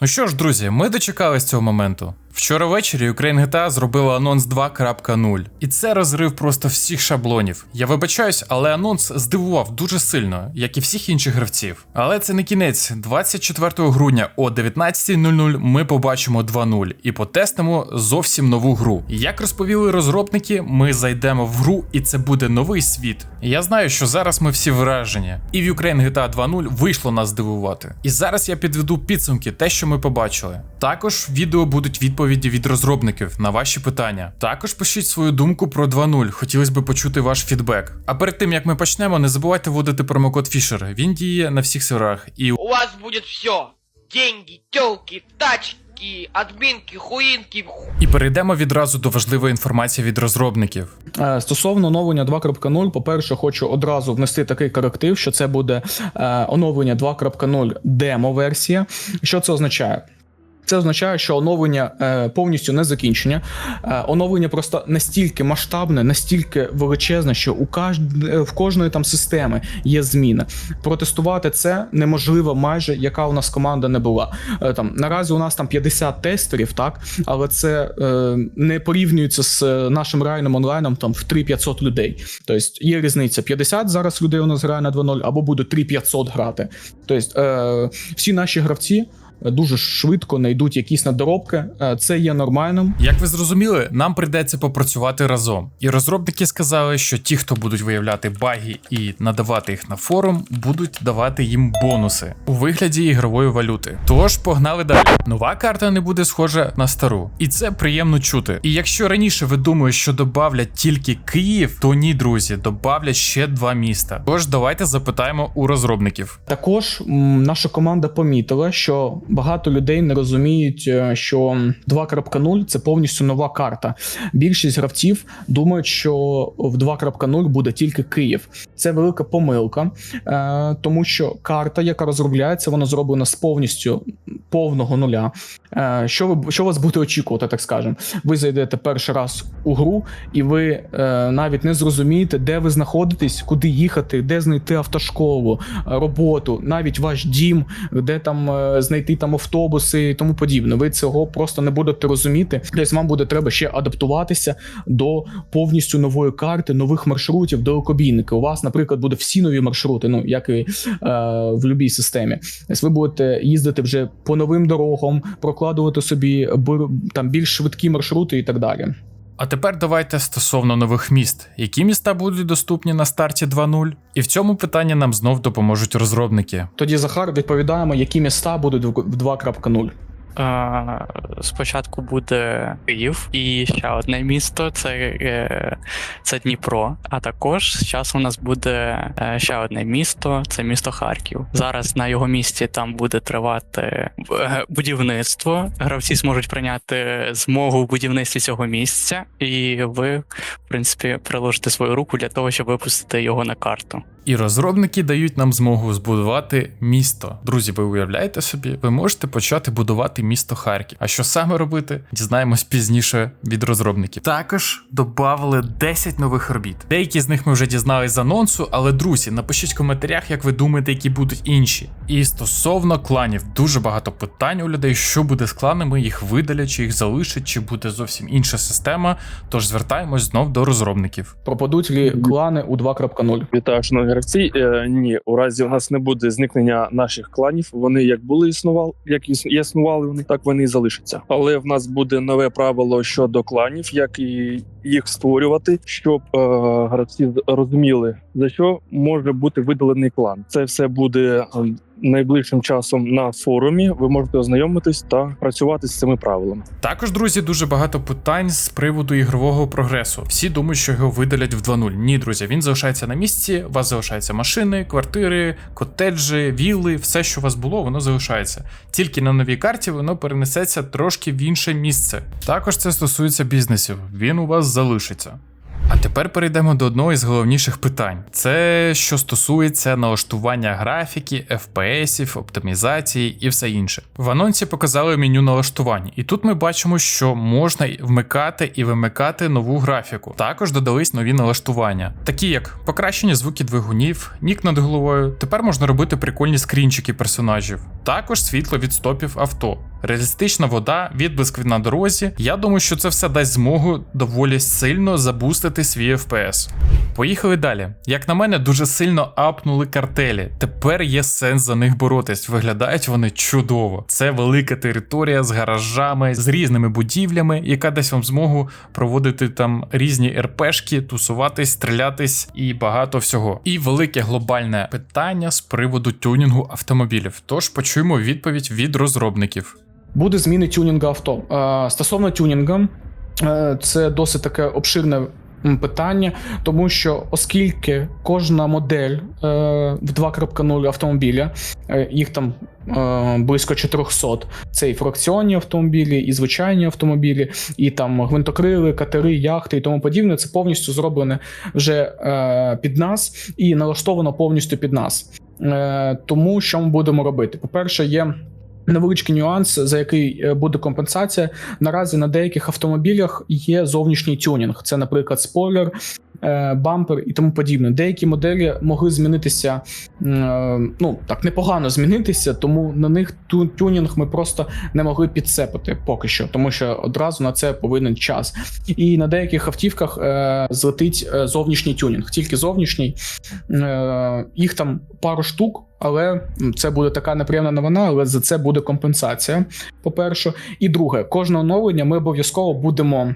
Ну що ж, друзі, ми дочекались цього моменту. Вчора ввечері Ukraine GTA зробила анонс 2.0. І це розрив просто всіх шаблонів. Я вибачаюсь, але анонс здивував дуже сильно, як і всіх інших гравців. Але це не кінець. 24 грудня о 19.00 ми побачимо 2.0 і потестимо зовсім нову гру. Як розповіли розробники, ми зайдемо в гру, і це буде новий світ. Я знаю, що зараз ми всі вражені, і в Ukraine GTA 2.0 вийшло нас здивувати. І зараз я підведу підсумки, те, що ми побачили. Також відео будуть відповіді від розробників на ваші питання. Також пишіть свою думку про 2.0, хотілося б почути ваш фідбек. А перед тим як ми почнемо, не забувайте вводити промокод Fisher. Він діє на всіх серверах. І У вас будет все. Деньги, телки, тачки, админки, хуинки. ху- І перейдемо відразу до важливої інформації від розробників. Е, Стосовно оновлення 2.0, по-перше, хочу одразу внести такий коректив, що це буде е, оновлення 2.0 демо-версія. Що це означає? Це означає, що оновлення е, повністю не закінчення. Е, оновлення просто настільки масштабне, настільки величезне, що у каж... е, в кожної там системи є зміна. Протестувати це неможливо майже, яка у нас команда не була. Е, там наразі у нас там 50 тестерів, так, але це е, не порівнюється з е, нашим реальним онлайном там в 3500 людей. Тобто є різниця 50 зараз людей у нас грає на 2.0, або буде 3500 грати. Тобто е, всі наші гравці. Дуже швидко знайдуть якісь надоробки, Е, це є нормальним. Як ви зрозуміли, нам прийдеться попрацювати разом. І розробники сказали, що ті, хто будуть виявляти баги і надавати їх на форум, будуть давати їм бонуси у вигляді ігрової валюти. Тож погнали далі. Нова карта не буде схожа на стару, і це приємно чути. І якщо раніше ви думали, що добавлять тільки Київ, то ні, друзі, добавлять ще два міста. Тож давайте запитаємо у розробників. Також м, наша команда помітила, що багато людей не розуміють, е, що 2.0 це повністю нова карта. Більшість гравців думають, що в 2.0 буде тільки Київ. Це велика помилка, е, тому що карта, яка розробляється, вона зроблена з повністю повного нуля. Е, Що ви що вас буде очікувати, так скажемо? Ви зайдете перший раз у гру, і ви е, навіть не зрозумієте, де ви знаходитесь, куди їхати, де знайти автошколу, е, роботу, навіть ваш дім, де там е, знайти там автобуси і тому подібне. Ви цього просто не будете розуміти. Тобто вам буде треба ще адаптуватися до повністю нової карти, нових маршрутів, до окобійника. У вас, наприклад, буде всі нові маршрути, ну як і е, в будь-якій системі. Тобто ви будете їздити вже по новим дорогам, прокладувати собі там більш швидкі маршрути і так далі. А тепер давайте стосовно нових міст. Які міста будуть доступні на старті 2.0? І в цьому питанні нам знов допоможуть розробники. Тоді Захар відповідаємо, які міста будуть в в 2.0. Спочатку буде Київ і ще одне місто це, е, це Дніпро. А також з часом у нас буде е, ще одне місто це місто Харків. Зараз на його місці там буде тривати е, будівництво. Гравці зможуть прийняти змогу в будівництві цього місця, і ви, в принципі, приложите свою руку для того, щоб випустити його на карту. І розробники дають нам змогу збудувати місто. Друзі, ви уявляєте собі, ви можете почати будувати місто Харків. А що саме робити, дізнаємось пізніше від розробників. Також додали 10 нових робіт. Деякі з них ми вже дізнались з анонсу, але друзі, напишіть в коментарях, як ви думаєте, які будуть інші. І стосовно кланів, дуже багато питань у людей, що буде з кланами, їх видалять, чи їх залишать, чи буде зовсім інша система. Тож звертаємось знов до розробників. Пропадуть лі клани у 2.0. Вітаю, шановні гравці. Е, ні, у разі у нас не буде зникнення наших кланів. Вони як були існували, як іс- існували так вони і залишаться. Але в нас буде нове правило щодо кланів, як і їх створювати, щоб е, гравці розуміли за що може бути видалений клан. Це все буде. Найближчим часом на форумі ви можете ознайомитись та працювати з цими правилами. Також, друзі, дуже багато питань з приводу ігрового прогресу. Всі думають, що його видалять в 2.0. Ні, друзі, він залишається на місці. У вас залишаються машини, квартири, котеджі, вілли, все, що у вас було, воно залишається. Тільки на новій карті воно перенесеться трошки в інше місце. Також це стосується бізнесів. Він у вас залишиться. А тепер перейдемо до одного із головніших питань: це що стосується налаштування графіки, FPS, оптимізації і все інше. В анонсі показали меню налаштувань, і тут ми бачимо, що можна вмикати і вимикати нову графіку. Також додались нові налаштування, такі як покращення звуків двигунів, нік над головою. Тепер можна робити прикольні скрінчики персонажів. Також світло від стопів авто. Реалістична вода, відблиск на дорозі. Я думаю, що це все дасть змогу доволі сильно забустити свій FPS. Поїхали далі. Як на мене, дуже сильно апнули картелі. Тепер є сенс за них боротись. Виглядають вони чудово. Це велика територія з гаражами, з різними будівлями, яка дасть вам змогу проводити там різні РПшки, тусуватись, стрілятись і багато всього. І велике глобальне питання з приводу тюнінгу автомобілів. Тож почуємо відповідь від розробників. Буде зміни тюнінгу авто. Е, Стосовно тюнінгу, е, це досить таке обширне питання, тому що оскільки кожна модель е, в 2.0 автомобіля, е, їх там близько 400, це і фракціонні автомобілі, і звичайні автомобілі, і там гвинтокрили, катери, яхти і тому подібне. Це повністю зроблене вже під нас і налаштовано повністю під нас. Е, Тому що ми будемо робити? По-перше, є. Невеличкий нюанс, за який е, буде компенсація. Наразі на деяких автомобілях є зовнішній тюнінг. Це, наприклад, спойлер, е, бампер і тому подібне. Деякі моделі могли змінитися, е, ну так непогано змінитися, тому на них тюнінг ми просто не могли підцепити поки що, тому що одразу на це повинен час. І на деяких автівках злетить зовнішній тюнінг, тільки зовнішній. Їх там пару штук. Але це буде така неприємна новина, але за це буде компенсація. По-перше, і друге, кожне оновлення ми обов'язково будемо.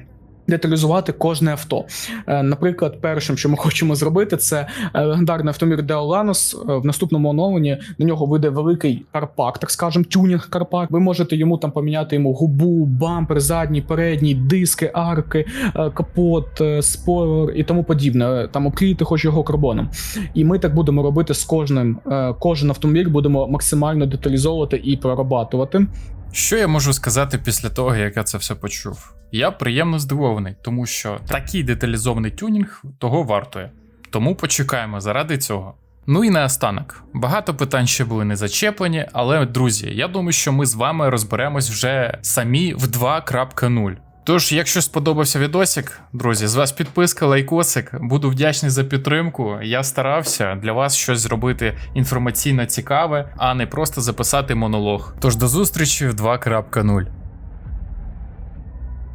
Деталізувати кожне авто. Е, Наприклад, першим, що ми хочемо зробити, це е, легендарний Lanos. Е, В наступному оновленні на нього вийде великий карпак, так скажем, тюнінг карпак. Ви можете йому там поміняти йому губу, бампер, задній, передній, диски, арки, е, капот, спойлер і тому подібне. Там обклеїти хоч його карбоном. І ми так будемо робити з кожним. Кожен автомобіль будемо максимально деталізовувати і прорабатувати. Що я можу сказати після того, як я це все почув? Я приємно здивований, тому що такий деталізований тюнінг того вартує. Тому почекаємо заради цього. Ну і наостанок. Багато питань ще були не зачеплені, але друзі, я думаю, що ми з вами розберемось вже самі в 2.0. Тож, якщо сподобався відосик, друзі, з вас підписка, лайкосик. Буду вдячний за підтримку. Я старався для вас щось зробити інформаційно цікаве, а не просто записати монолог. Тож до зустрічі в 2.0.